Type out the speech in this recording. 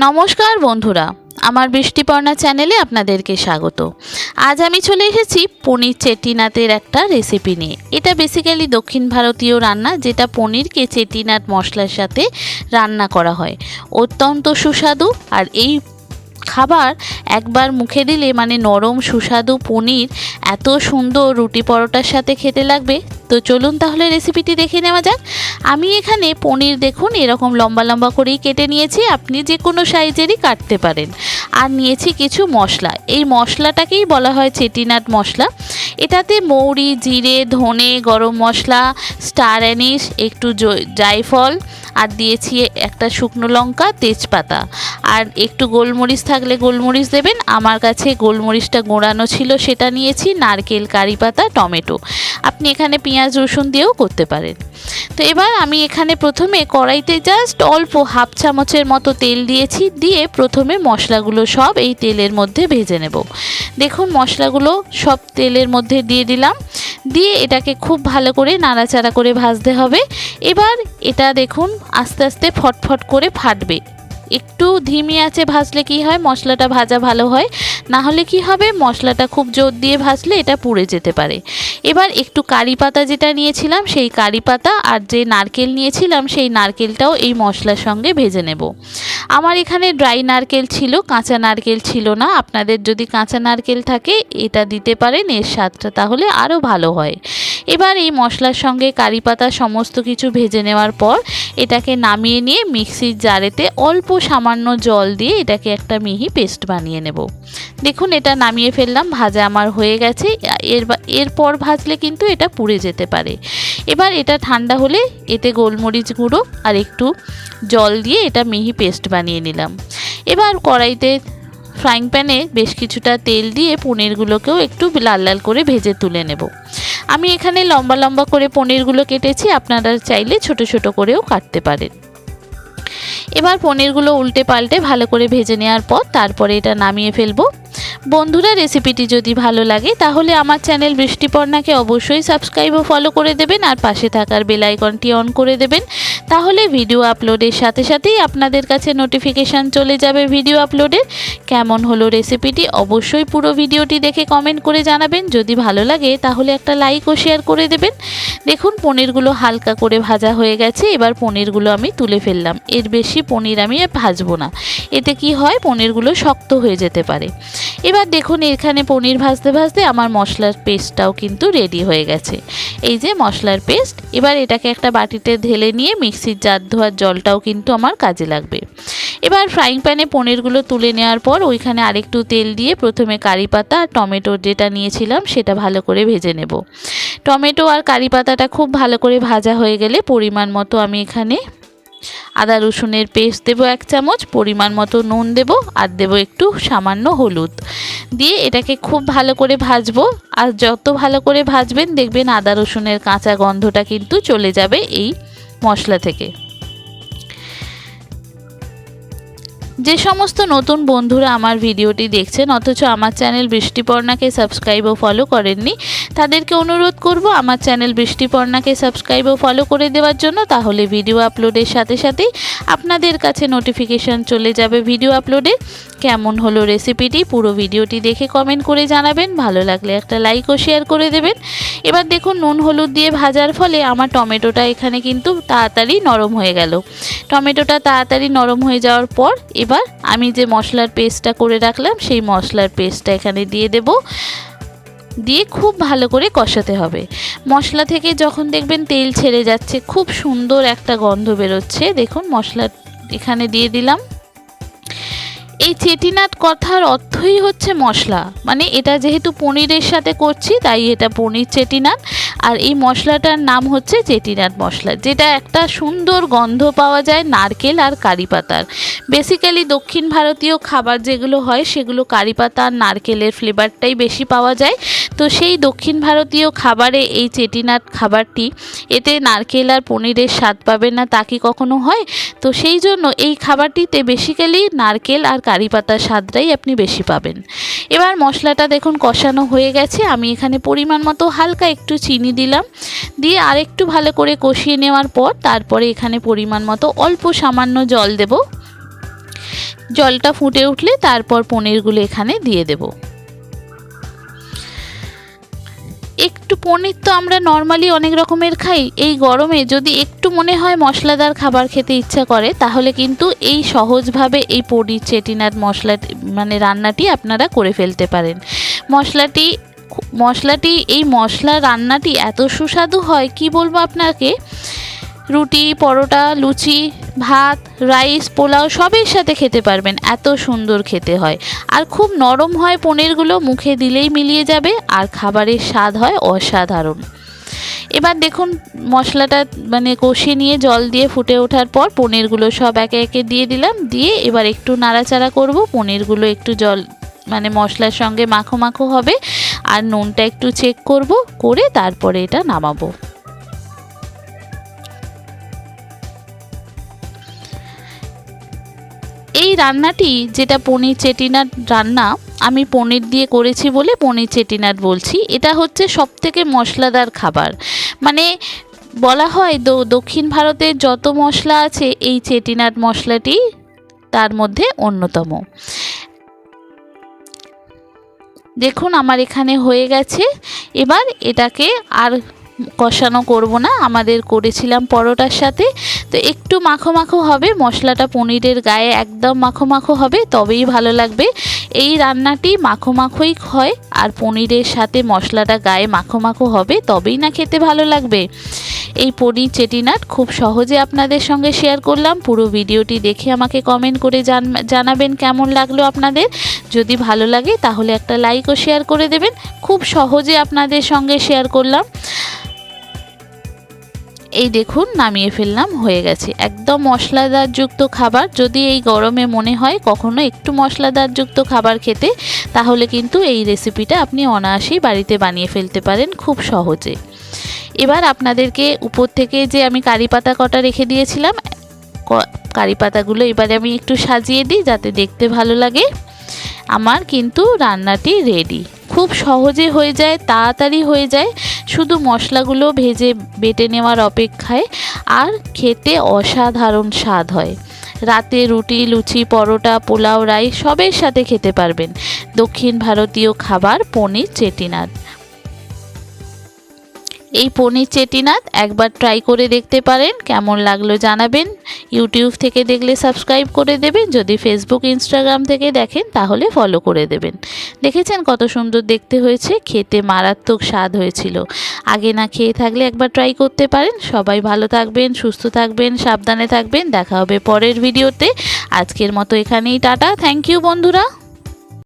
নমস্কার বন্ধুরা, আমার বৃষ্টিপর্ণা চ্যানেলে আপনাদেরকে স্বাগত। আজ আমি চলে এসেছি পনির চেটিনাথের একটা রেসিপি নিয়ে। এটা বেসিক্যালি দক্ষিণ ভারতীয় রান্না, যেটা পনিরকে চেটিনাথ মশলার সাথে রান্না করা হয়। অত্যন্ত সুস্বাদু আর এই খাবার একবার মুখে দিলে মানে নরম সুস্বাদু পনির, এত সুন্দর রুটি পরোটার সাথে খেতে লাগবে তো চলুন তাহলে রেসিপিটি দেখে নেওয়া যাক। আমি এখানে পনির দেখুন, এরকম লম্বা লম্বা করেই কেটে নিয়েছি, আপনি যে কোনো সাইজেরই কাটতে পারেন। আর নিয়েছি কিছু মশলা, এই মশলাটাকেই বলা হয় চেটিনাট মশলা। এটাতে মৌরি, জিরে, ধনে, গরম মশলা স্টার অ্যানিস একটু জ- জায়ফল আর দিয়েছি একটা শুকনো লঙ্কা, তেজপাতা। আর একটু গোলমরিচ থাকলে গোলমরিচ দেবেন। আমার কাছে গোলমরিচটা গোড়ানো ছিল, সেটা নিয়েছি। নারকেল, কারি পাতা, টমেটো। আপনি এখানে পেঁয়াজ, রসুন দিয়েও করতে পারেন। তো এবার আমি এখানে প্রথমে কড়াইতে জাস্ট অল্প হাফ চামচের মতো তেল দিয়েছি। দিয়ে প্রথমে মশলাগুলো সব এই তেলের মধ্যে ভেজে নেব। দেখুন, মশলাগুলো সব তেলের মধ্যে দিয়ে দিলাম। দিয়ে এটাকে খুব ভালো করে নাড়াচাড়া করে ভাজতে হবে। এবার এটা দেখুন আস্তে আস্তে ফটফট করে ফাটবে। একটু ধিমি আছে ভাজলে কি হয়? মশলাটা ভাজা ভালো হয়। না হলে কি হবে? মশলাটা খুব জোর দিয়ে ভাজলে এটা পুড়ে যেতে পারে। এবার একটু কারি পাতা যেটা নিয়েছিলাম, সেই কারি পাতা আর যে নারকেল নিয়েছিলাম, সেই নারকেলটাও এই মশলার সঙ্গে ভেজে নেব। আমার এখানে ড্রাই নারকেল ছিল, কাঁচা নারকেল ছিল না। আপনাদের যদি কাঁচা নারকেল থাকে, এটা দিতে পারেন, এর স্বাদটা তাহলে আরও ভালো হয়। এবার এই মশলার সঙ্গে কারি পাতা সমস্ত কিছু ভেজে নেওয়ার পর এটাকে নামিয়ে নিয়ে মিক্সির জারেতে অল্প সামান্য জল দিয়ে এটাকে একটা মিহি পেস্ট বানিয়ে নেব। দেখুন এটা নামিয়ে ফেললাম, ভাজা আমার হয়ে গেছে। এর এরপর ভাজলে কিন্তু এটা পুড়ে যেতে পারে। এবার এটা ঠান্ডা হলে এতে গোলমরিচ গুঁড়ো আর একটু জল দিয়ে এটা মিহি পেস্ট বানিয়ে নিলাম। এবার কড়াইতে ফ্রাইং প্যানে বেশ কিছুটা তেল দিয়ে পনিরগুলোকেও একটু লাল লাল করে ভেজে তুলে নেব। আমি এখানে লম্বা লম্বা করে পনিরগুলো কেটেছি, আপনারা চাইলে ছোট ছোট করেও কাটতে পারেন। এবার পনিরগুলো উল্টে পাল্টে ভালো করে ভেজে নেওয়ার পর তারপরে এটা নামিয়ে ফেলব। বন্ধুরা রেসিপিটি যদি ভালো লাগে, তাহলে আমার চ্যানেল বৃষ্টিপর্ণাকে অবশ্যই সাবস্ক্রাইব ও ফলো করে দেবেন আর পাশে থাকার বেল আইকনটি অন করে দেবেন। তাহলে ভিডিও আপলোডের সাথে সাথেই আপনাদের কাছে নোটিফিকেশান চলে যাবে ভিডিও আপলোডের কেমন হলো রেসিপিটি অবশ্যই পুরো ভিডিওটি দেখে কমেন্ট করে জানাবেন। যদি ভালো লাগে, তাহলে একটা লাইক ও শেয়ার করে দেবেন। দেখুন, পনিরগুলো হালকা করে ভাজা হয়ে গেছে, এবার পনিরগুলো আমি তুলে ফেললাম। এর বেশি পনির আমি ভাজবো না। এতে কি হয়, পনিরগুলো শক্ত হয়ে যেতে পারে। এবার দেখুন এখানে পনির ভাজতে ভাজতে আমার মশলার পেস্টটাও কিন্তু রেডি হয়ে গেছে। এই যে মশলার পেস্ট, এবার এটাকে একটা বাটিতে ঢেলে নিয়ে মিক্সির জার ধোয়ার জলটাও কিন্তু আমার কাজে লাগবে। এবার ফ্রাইং প্যানে পনিরগুলো তুলে নেওয়ার পর ওইখানে আরেকটু তেল দিয়ে প্রথমে কারি পাতা আর টমেটো যেটা নিয়েছিলাম সেটা ভালো করে ভেজে নেব। টমেটো আর কারি পাতাটা খুব ভালো করে ভাজা হয়ে গেলে পরিমাণ মতো আমি এখানে আদা রসুনের পেস্ট দেবো এক চামচ, পরিমাণ মতো নুন দেব, আর দেব একটু সামান্য হলুদ। দিয়ে এটাকে খুব ভালো করে ভাজবো, আর যত ভালো করে ভাজবেন দেখবেন আদা রসুনের কাঁচা গন্ধটা কিন্তু চলে যাবে এই মশলা থেকে। যে সমস্ত নতুন বন্ধুরা আমার ভিডিওটি দেখছেন, অথচ আমার চ্যানেল বৃষ্টিপর্ণাকে সাবস্ক্রাইব ও ফলো করেননি, তাদেরকে অনুরোধ করব আমার চ্যানেল বৃষ্টিপর্ণাকে সাবস্ক্রাইব ও ফলো করে দেওয়ার জন্য, তাহলে ভিডিও আপলোডের সাথে সাথেই আপনাদের কাছে নোটিফিকেশান চলে যাবে ভিডিও আপলোডে কেমন হলো রেসিপিটি পুরো ভিডিওটি দেখে কমেন্ট করে জানাবেন। ভালো লাগলে একটা লাইক ও শেয়ার করে দেবেন। এবার দেখুন, নুন হলুদ দিয়ে ভাজার ফলে আমার টমেটোটা এখানে কিন্তু তাড়াতাড়ি নরম হয়ে গেল। টমেটোটা তাড়াতাড়ি নরম হয়ে যাওয়ার পর এবার আমি যে মশলার পেস্টটা করে রাখলাম, সেই মশলার পেস্টটা এখানে দিয়ে দেব। দিয়ে খুব ভালো করে কষাতে হবে। মশলা থেকে যখন দেখবেন তেল ছেড়ে যাচ্ছে, খুব সুন্দর একটা গন্ধ বেরোচ্ছে। দেখুন, মশলা এখানে দিয়ে দিলাম। এই চেটিনাট কথার অর্থই হচ্ছে মশলা। মানে এটা যেহেতু পনিরের সাথে করছি, তাই এটা পনির চেটিনাট আর এই মশলাটার নাম হচ্ছে চেটিনাট মশলা, যেটা একটা সুন্দর গন্ধ পাওয়া যায় নারকেল আর কারি পাতার। বেসিক্যালি দক্ষিণ ভারতীয় খাবার যেগুলো হয়, সেগুলো কারি পাতা আর নারকেলের ফ্লেভারটাই বেশি পাওয়া যায়। তো সেই দক্ষিণ ভারতীয় খাবারে এই চেটিনাট খাবারটি, এতে নারকেল আর পনিরের স্বাদ পাবেন না তা কি কখনো হয়? তো সেই জন্য এই খাবারটিতে বেসিক্যালি নারকেল আর কারি পাতার স্বাদটাই আপনি বেশি পাবেন। এবার মশলাটা দেখুন কষানো হয়ে গেছে। আমি এখানে পরিমাণ মতো হালকা একটু চিনি দিলাম। দিয়ে আর একটু ভালো করে কষিয়ে নেওয়ার পর তারপরে এখানে পরিমাণ মতো অল্প সামান্য জল দেব। জলটা ফুটে উঠলে তারপর পনিরগুলো এখানে দিয়ে দেব। একটু পনির তো আমরা নর্মালি অনেক রকমের খাই। এই গরমে যদি একটু মনে হয় মশলাদার খাবার খেতে ইচ্ছা করে, তাহলে কিন্তু এই সহজভাবে এই পনির চেটিনার মশলা মানে রান্নাটি আপনারা করে ফেলতে পারেন। মশলাটি মশলাটি, এই মশলা রান্নাটি এত সুস্বাদু হয়, কি বলব আপনাকে? রুটি, পরোটা, লুচি, ভাত, রাইস, পোলাও সবের সাথে খেতে পারবেন। এত সুন্দর খেতে হয়। আর খুব নরম হয় পনিরগুলো, মুখে দিলেই মিলিয়ে যাবে আর খাবারের স্বাদ হয় অসাধারণ। এবার দেখুন, মশলাটা মানে কষিয়ে নিয়ে জল দিয়ে ফুটে ওঠার পর পনিরগুলো সব একে একে দিয়ে দিলাম। দিয়ে এবার একটু নাড়াচাড়া করব। পনিরগুলো একটু জল মানে মশলার সঙ্গে মাখো মাখো হবে। আর নুনটা একটু চেক করব, করে তারপরে এটা নামাবো। এই রান্নাটি, যেটা পনির চেটিনাট রান্না, আমি পনির দিয়ে করেছি বলে পনির চেটিনাট বলছি, এটা হচ্ছে সব থেকে মশলাদার খাবার। মানে বলা হয় দক্ষিণ ভারতের যত মশলা আছে, এই চেটিনাট মশলাটি তার মধ্যে অন্যতম। দেখুন, আমার এখানে হয়ে গেছে। এবার এটাকে আর কষানো করব না। আমাদের করেছিলাম পরোটার সাথে। তো একটু মাখো মাখো হবে, মশলাটা পনিরের গায়ে একদম মাখো মাখো হবে, তবেই ভালো লাগবে। এই রান্নাটি মাখো মাখোই হয়, আর পনিরের সাথে মশলাটা গায়ে মাখো মাখো হবে, তবেই না খেতে ভালো লাগবে। এই পনির চেটিনাট খুব সহজে আপনাদের সঙ্গে শেয়ার করলাম, পুরো ভিডিওটি দেখে আমাকে কমেন্ট করে জানাবেন কেমন লাগল আপনাদের। যদি ভালো লাগে তাহলে একটা লাইক ও শেয়ার করে দেবেন, খুব সহজে আপনাদের সঙ্গে শেয়ার করলাম। এই দেখুন, নামিয়ে ফেললাম, হয়ে গেছে। একদম মশলাদারযুক্ত খাবার, যদি এই গরমে মনে হয় কখনো একটু মশলাদারযুক্ত খাবার খেতে, তাহলে কিন্তু এই রেসিপিটা আপনি অনায়াসেই বাড়িতে বানিয়ে ফেলতে পারেন খুব সহজে। এবার আপনাদেরকে উপর থেকে যে আমি কারি পাতা কটা রেখে দিয়েছিলাম কারি পাতাগুলো এবারে আমি একটু সাজিয়ে দিই যাতে দেখতে ভালো লাগে। আমার কিন্তু রান্নাটি রেডি। খুব সহজে হয়ে যায়, তাড়াতাড়ি হয়ে যায়। শুধু মশলাগুলো ভেজে বেটে নেওয়ার অপেক্ষায় আর খেতে অসাধারণ স্বাদ হয়। রাতে রুটি, লুচি, পরোটা, পোলাও রাই সবের সাথে খেতে পারবেন। দক্ষিণ ভারতীয় খাবার পনির চেটিনাট এই পনির চেটিনাথ একবার ট্রাই করে দেখতে পারেন, কেমন লাগল জানাবেন। ইউটিউব থেকে দেখলে সাবস্ক্রাইব করে দেবেন, যদি ফেসবুক ইনস্টাগ্রাম থেকে দেখেন তাহলে ফলো করে দেবেন। দেখেছেন কত সুন্দর দেখতে হয়েছে? খেতে মারাত্মক স্বাদ হয়েছিল। আগে না খেয়ে থাকলে একবার ট্রাই করতে পারেন। সবাই ভালো থাকবেন, সুস্থ থাকবেন, সাবধানে থাকবেন। দেখা হবে পরের ভিডিওতে আজকের মতো এখানেই টাটা। থ্যাংক ইউ বন্ধুরা।